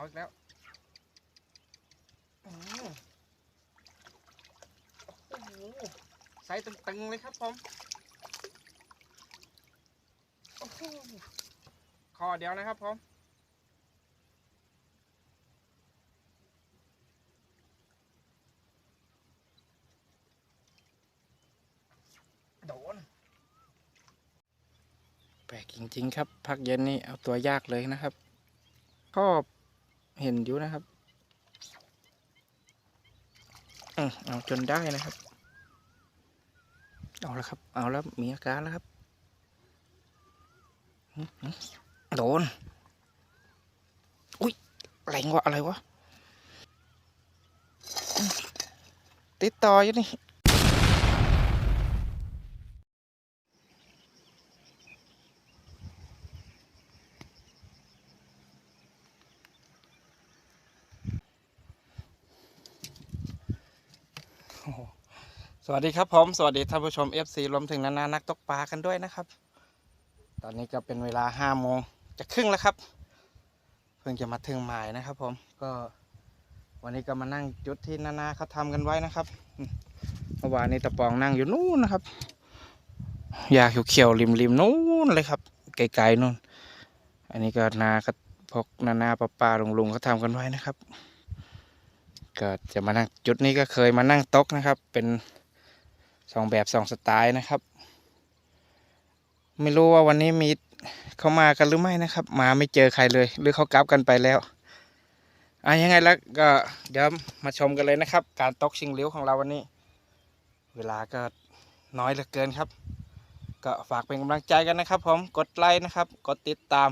เอาอีกแล้วอืมโอ้โหไซส์ตึงๆเลยครับผมโอ้โหคอเดียวนะครับผมโดนแปลกจริง ๆ ครับ พักเย็นนี่เอาตัวยากเลยนะครับก็ เห็นอยู่นะครับอืมเอาจนได้นะครับ เอาแล้วครับ เอาแล้วมีอาการแล้วครับ โดน อุ้ยแรงวะอะไรวะ ติดต่ออยู่นี่ สวัสดีครับผม สวัสดีท่านผู้ชม FC รวมถึงนานานักตกปลากันด้วยนะครับ ตอนนี้ก็เป็นเวลาห้าโมงจะครึ่งแล้วครับ เพิ่งจะมาถึงหมายนะครับ ผมก็วันนี้ก็มานั่งจุดที่นานาเขาทำกันไว้นะครับเมื่อวานนี้ตะปองนั่งอยู่นู่นนะครับยาเขียวๆริมๆนู่นเลยครับไกลๆนู่น อันนี้ก็นาก็พกนานาปลาปลาลุงลุงๆเขาทำกันไว้นะครับ ก็จะมานั่งจุดนี้ก็เคยมานั่งต๊ะนะครับ เป็นสองแบบสองสไตล์นะครับ ไม่รู้ว่าวันนี้มีเขามากันหรือไม่นะครับ มาไม่เจอใครเลย หรือเขากลับกันไปแล้วอะยังไงแล้วก็เดี๋ยวมาชมกันเลยนะครับ การตกชิงเลิ้ยวของเราวันนี้ เวลาก็น้อยเหลือเกินครับ ก็ฝากเป็นกำลังใจกันนะครับผมกดไลค์นะครับ กดติดตาม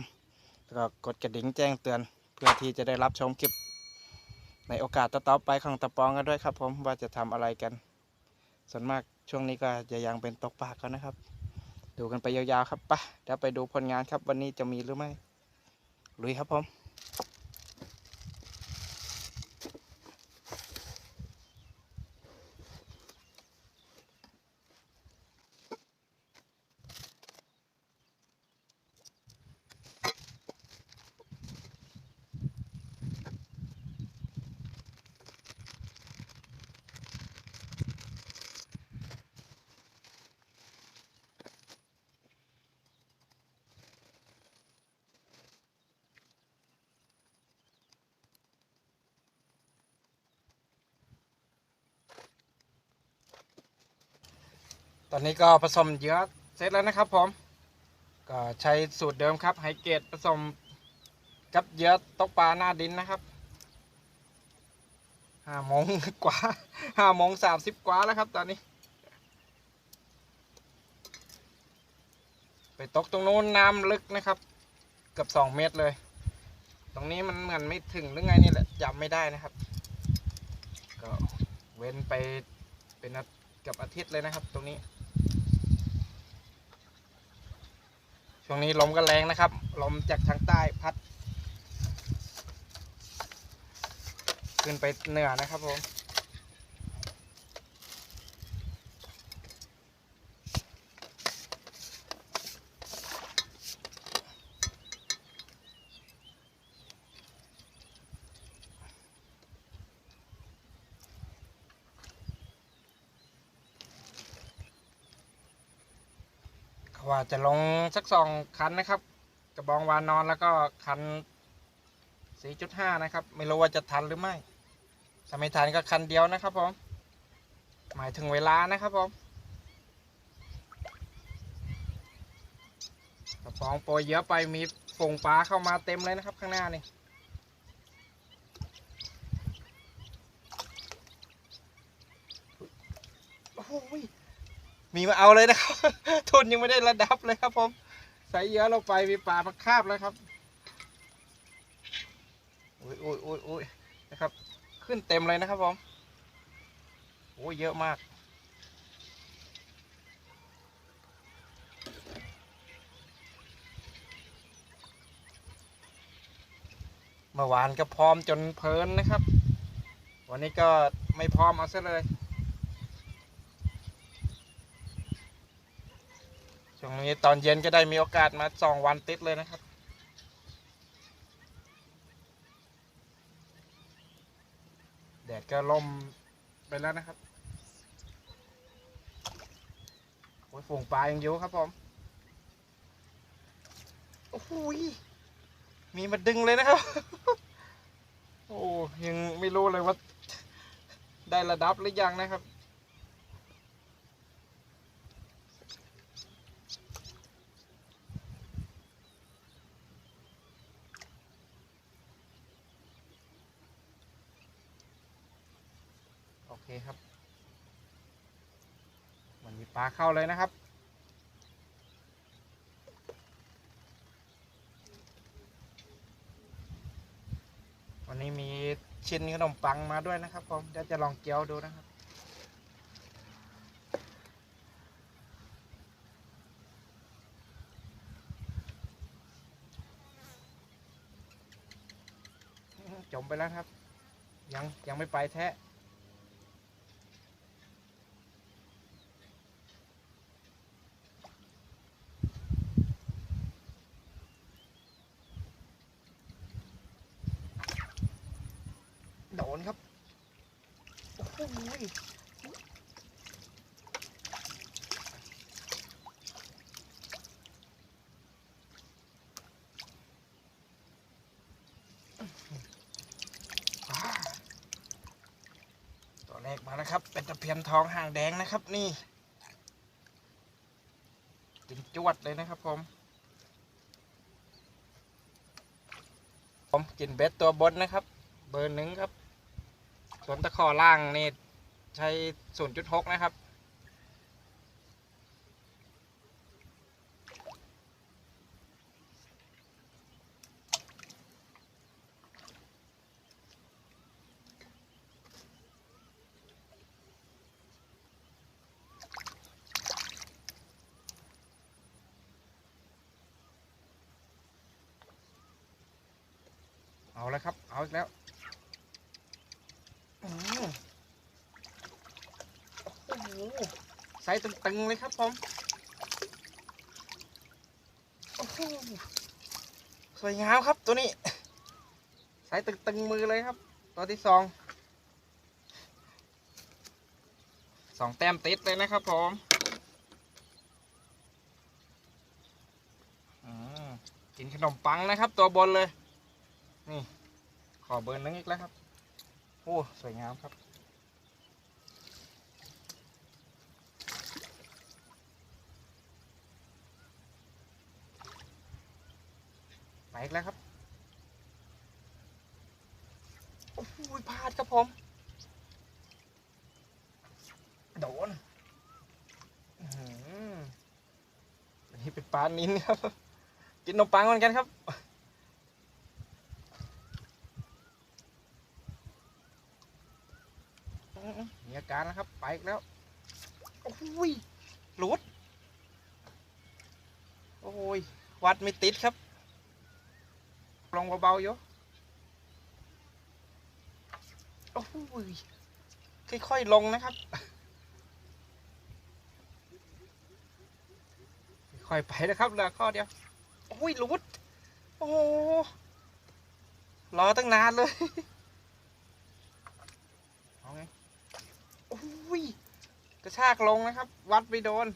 แล้วก็กดกระดิ่งแจ้งเตือน เพื่อที่จะได้รับชมคลิป ในโอกาสต่อๆไปของตะปองกันด้วยครับ ผมว่าจะทำอะไรกัน ส่วนมากช่วงนี้ก็จะยังเป็นตกปลากันนะครับ ดูกันไปยาวๆครับปะเดี๋ยวไปดูผลงานครับ วันนี้จะมีหรือไม่ลุยครับผม ตอนนี้ก็ผสมเยอะเสร็จแล้วนะครับผมก็ใช้สูตรเดิมครับไฮเกตผสมกับเยอะตกปลาหน้าดินนะครับห้าโมงกว่าห้าโมงสามสิบกว่าแล้วครับตอนนี้ ไปตกตรงนู้นน้ำลึกนะครับ เกือบสองเมตรเลย ตรงนี้มันเหมือนไม่ถึงหรือไงนี่แหละจำไม่ได้นะครับ ก็เว้นไปเป็นเกือบอาทิตย์เลยนะครับ ตรงนี้ ช่วงนี้ลมก็แรงนะครับ ลมจากทางใต้พัด ขึ้นไปเหนือนะครับผม ว่าจะลงสักสองคันนะครับ กระบองวานนอนแล้วก็คัน 4.5 นะครับ ไม่รู้ว่าจะทันหรือไม่ถ้าไม่ทันก็คันเดียวนะครับผมหมายถึงเวลานะครับผมกระบองโปรยเยอะไปมีฝงปลาเข้ามาเต็มเลยนะครับข้างหน้านี่ โอ้โหย มีมาเอาเลยนะครับ ทุนยังไม่ได้ระดับเลยครับผมใส่เยอะลงไปมีปลามาคาบแล้วครับโอ้ยโอ้ยอุ้ยอุ้ยนะครับ ขึ้นเต็มเลยนะครับผมโอ้ยเยอะมากเมื่อวานก็พร้อมจนเพลินนะครับ วันนี้ก็ไม่พร้อมเอาซะเลย ช่วงนี้ตอนเย็นก็ได้มีโอกาสมาสองวันติดเลยนะครับ แดดก็ล่มไปแล้วนะครับโอ้ยฝูงปลายังอยู่ครับผม โอ้โหยมีมาดึงเลยนะครับ โอ้ยังไม่รู้เลยว่า ได้ระดับหรือยังนะครับ โอเคครับมันมีปลาเข้าเลยนะครับ วันนี้มีชิ้นขนมปังมาด้วยนะครับผมเดี๋ยวจะลองเกี๊ยวดูนะครับจมไปแล้วครับ ยังยังไม่ไปแท้ โดนครับ โอ้โหยตัวแรกมาแล้วครับ เป็นตะเพียนทองหางแดงนะครับนี่จิงจวดเลยนะครับผมผมกินเบ็ดตัวบนนะครับ เบอร์หนึ่งครับ วนตะขอล่างนี่ใช้ 0.6 นะครับ เอาแล้วครับ เอาอีกแล้ว อืมโอ้โห ไซส์ตึงๆเลยครับผมโอ้โหสวยงามครับตัวนี้ไซส์ตึงๆมือเลยครับ ตัวที่สองสองแต้มติดเลยนะครับผมอืมกินขนมปังนะครับ ตัวบนเลย นี่ ขอเบอร์นึงอีกแล้วครับ โอ้ สวยงามครับ ไปอีกแล้วครับ โอ้โหพลาดครับผม โดนอันนี้เป็นปลานินครับ กินนมปังเหมือนกันครับมมีอาการแล้วครับ ไปอีกแล้ว โอ้ยหลุด โอ้ย วัดไม่ติดครับ ลงเบาๆอยู่โอ้ยค่อยๆลงนะครับ ค่อยไปนะครับเหลือข้อเดียวโอ้ยหลุดโอ้รอตั้งนานเลยเอาไงโอ้ยกระชากลงนะครับ วัดไปโดน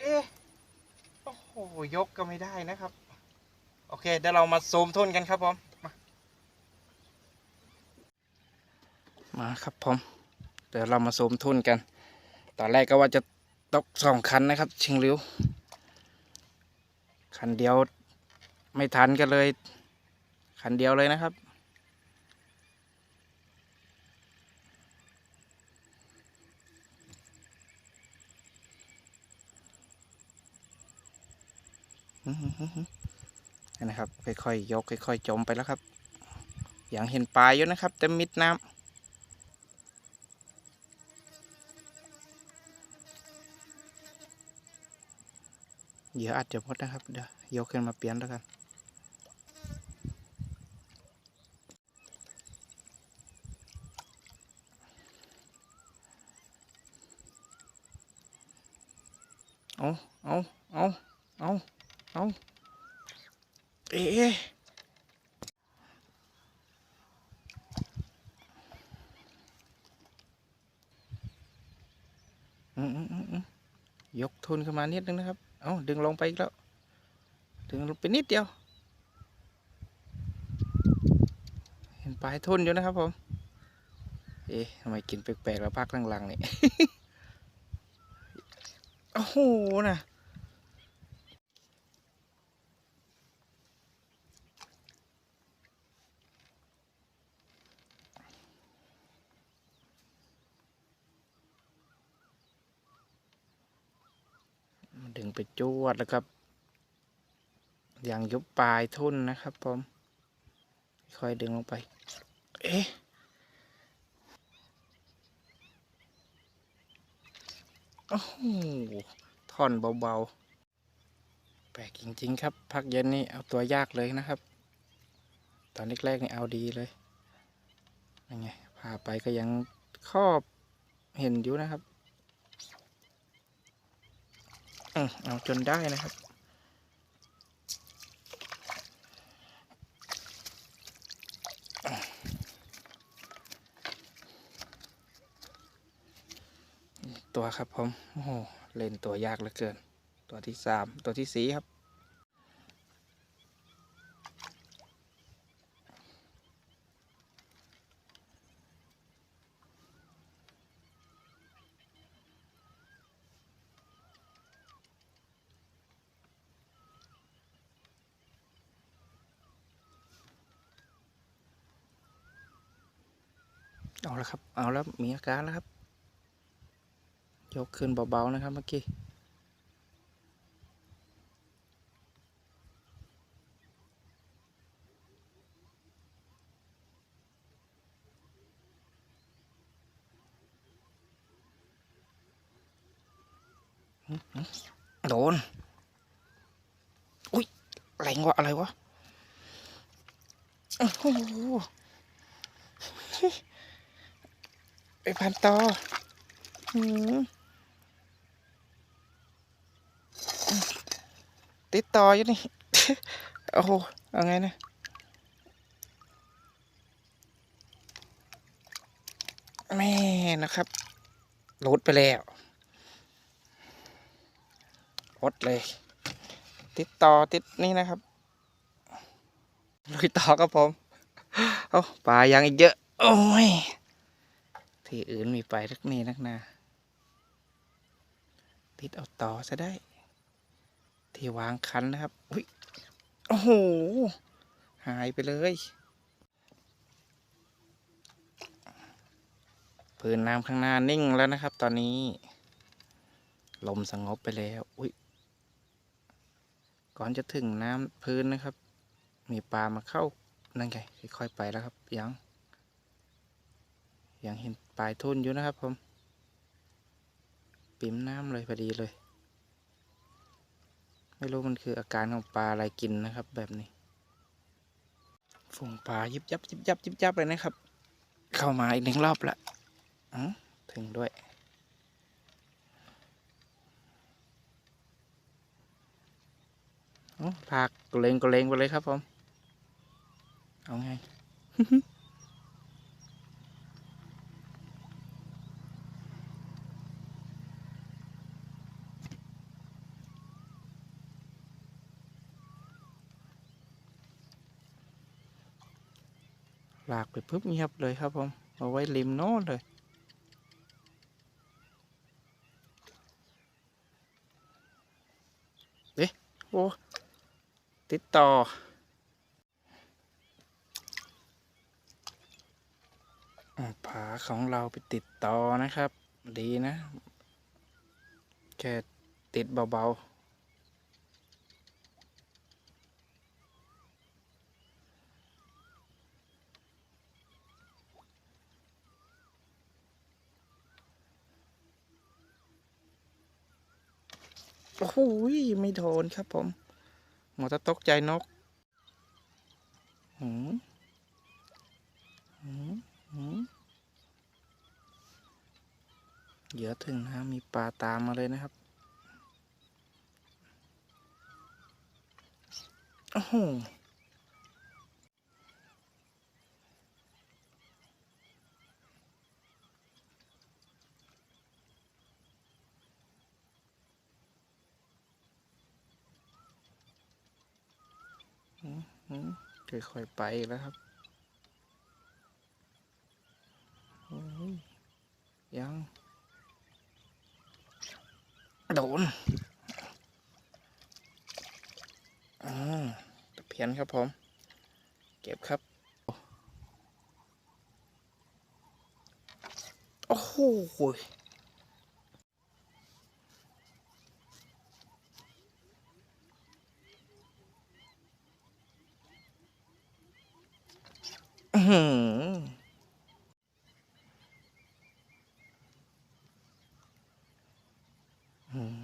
เอ๊ะโอ้โหยกก็ไม่ได้นะครับ โอเคเดี๋ยวเรามาซูมทุ่นกันครับผมมามาครับผมเดี๋ยวเรามาซูมทุ่นกัน ตอนแรกก็ว่าจะตกสองคันนะครับ ชิงริ้ว คันเดียวไม่ทันกันเลย คันเดียวเลยนะครับ อื้อหือหือหือ นะครับ ค่อยๆยกค่อยๆจมไปแล้วครับ อย่างเห็นปลายอยู่นะครับเต็มมิดน้ำเหยื่ออาจจะหมดนะครับ เดี๋ยวยกขึ้นมาเปลี่ยนแล้วกัน เอาเอาเอาเอา เอาเอ๊ะยกทุนขึ้นมานิดนึงนะครับ เอาดึงลงไปอีกแล้ว ดึงลงไปนิดเดียว เห็นปลายทุนอยู่นะครับผม เอ๊ะทำไมกินแปลกๆแล้วพักหลังๆนี่ โอ้โหนะ ดึงไปจวดแล้วครับ อย่างยุบปลายทุ่นนะครับผม ค่อยดึงลงไป เอ๊ะโอ้โหท่อนเบาๆ แปลกจริงๆครับ พักเย็นนี่เอาตัวยากเลยนะครับ ตอนแรกๆนี่เอาดีเลยยังไงพาไปก็ยังครอบเห็นอยู่นะครับ อืมเอาจนได้นะครับ ตัวครับผม โอ้โห เล่นตัวยากเหลือเกิน ตัวที่สาม ตัวที่สี่ครับ เอาล้วครับ เอาแล้วมีอาการแล้วครับ ยกขึ้นเบาๆนะครับเมื่อกี้ โดน อุ้ยแรงวะอะไรวะ โอ้โห ไปพันต่อหืมติดต่ออยู่นี่ โอ้โหเอาไงเนี่ยแม่นะครับหลุดไปแล้วอดเลย ติดต่อติดนี่นะครับลุยต่อครับผม เอาปลายังอีกเยอะ โอ้ย ที่อื่นมีไปทักนี่นักนาติดเอาต่อซะได้ ที่วางคันนะครับ อุ้ย โอ้โห หายไปเลย พื้นน้ำข้างหน้านิ่งแล้วนะครับ ตอนนี้ ลมสงบไปแล้ว อุ้ย ก่อนจะถึงน้ำพื้นนะครับ มีปลามาเข้า นั่นไง ค่อยๆไปแล้วครับ ยัง ยังเห็นปลายทุ่นอยู่นะครับผมปิ่มน้ำเลยพอดีเลย ไม่รู้มันคืออาการของปลาอะไรกินนะครับ แบบนี้ฝูงปลายิบยับยิบยับยิบยับเลยนะครับ เข้ามาอีกหนึ่งรอบละอถึงด้วยโอ้ลากกเลงกเลงไปเลยครับผม เอาไง ลากไปปุ๊บเงียบเลยครับผมเอาไว้ริมโน้นเลย เอ๊ะโอ้ติดต่ออผาของเราไปติดต่อนะครับ ดีนะ แค่ติดเบา ๆ โอ้โหยไม่โดนครับผมหมอจะตกใจนกหืมหืมหืมเยอะถึงนะมีปลาตามมาเลยนะครับ โอ้โห อืม ค่อยๆไปแล้วครับโอ้ยยังโดนอืมตะเพียนครับผม เก็บครับ โอ้โห หื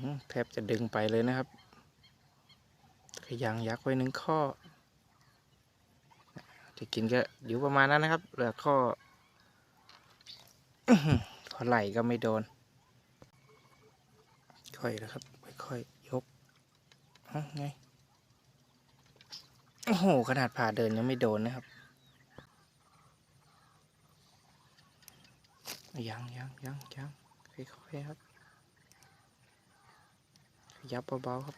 อแทบจะดึงไปเลยนะครับ ขยางยักษ์ไว้หนึ่งข้อ จะกินก็อยู่ประมาณนั้นนะครับ เหลือข้ออื้อหือพอไหลก็ไม่โดน ค่อยนะครับ ค่อยๆยกไง โอ้โห ขนาดผ่าเดินยังไม่โดนนะครับ ยังยังยังยังค่อยๆครับ ขยับเบาๆครับ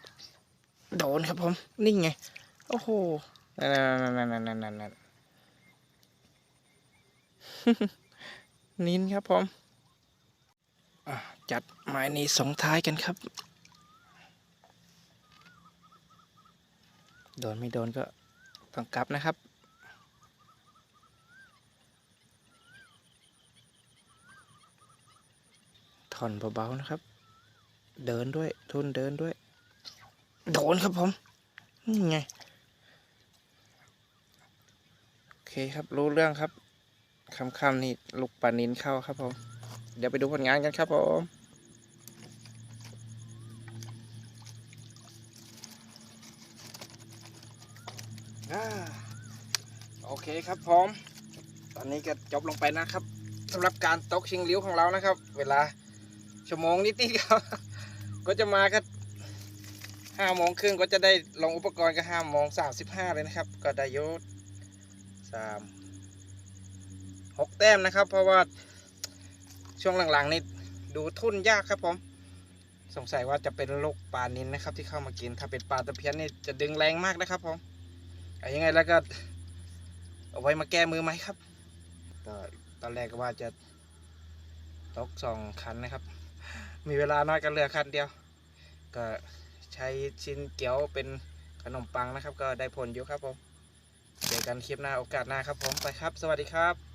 โดนครับผม นี่ไง โอ้โหนั่นนั่นนั่นนั่นนั่นนั่นนินครับผมอะจัดไม้นี้ส่งท้ายกันครับ โดนไม่โดนก็ต้องกลับนะครับ ถอนเบาๆนะครับ เดินด้วยทุนเดินด้วย โดนครับผมนี่ไงโอเคครับรู้เรื่องครับคำคำๆนี่ลูกปลานินเข้าครับผมเดี๋ยวไปดูผลงานกันครับผมโอเคครับผม ตอนนี้ก็จบลงไปนะครับสำหรับการตกชิงลิ้วของเรานะครับ เวลา ชั่วโมงนิดๆครับ ก็จะมาก็ห้าโมงครึ่งก็จะได้ลงอุปกรณ์ก็ห้าโมงสามสิบห้าเลยนะครับ ก็ได้ยศสามหกแต้มนะครับ เพราะว่าช่วงหลังๆนี่ดูทุ่นยากครับผม สงสัยว่าจะเป็นลูกปลานินนะครับ ที่เข้ามากินถ้าเป็นปลาตะเพียนนี่จะดึงแรงมากนะครับผมอายังไงแล้วก็เอาไว้มาแก้มือไหมครับก็ตอนแรกก็ว่าจะตกสองคันนะครับ มีเวลาน้อยกันเหลือคันเดียว ก็ใช้ชิ้นเกี๊ยวเป็นขนมปังนะครับ ก็ได้ผลอยู่ครับผมเจอกันคลิปหน้าโอกาสหน้าครับผมไปครับ สวัสดีครับ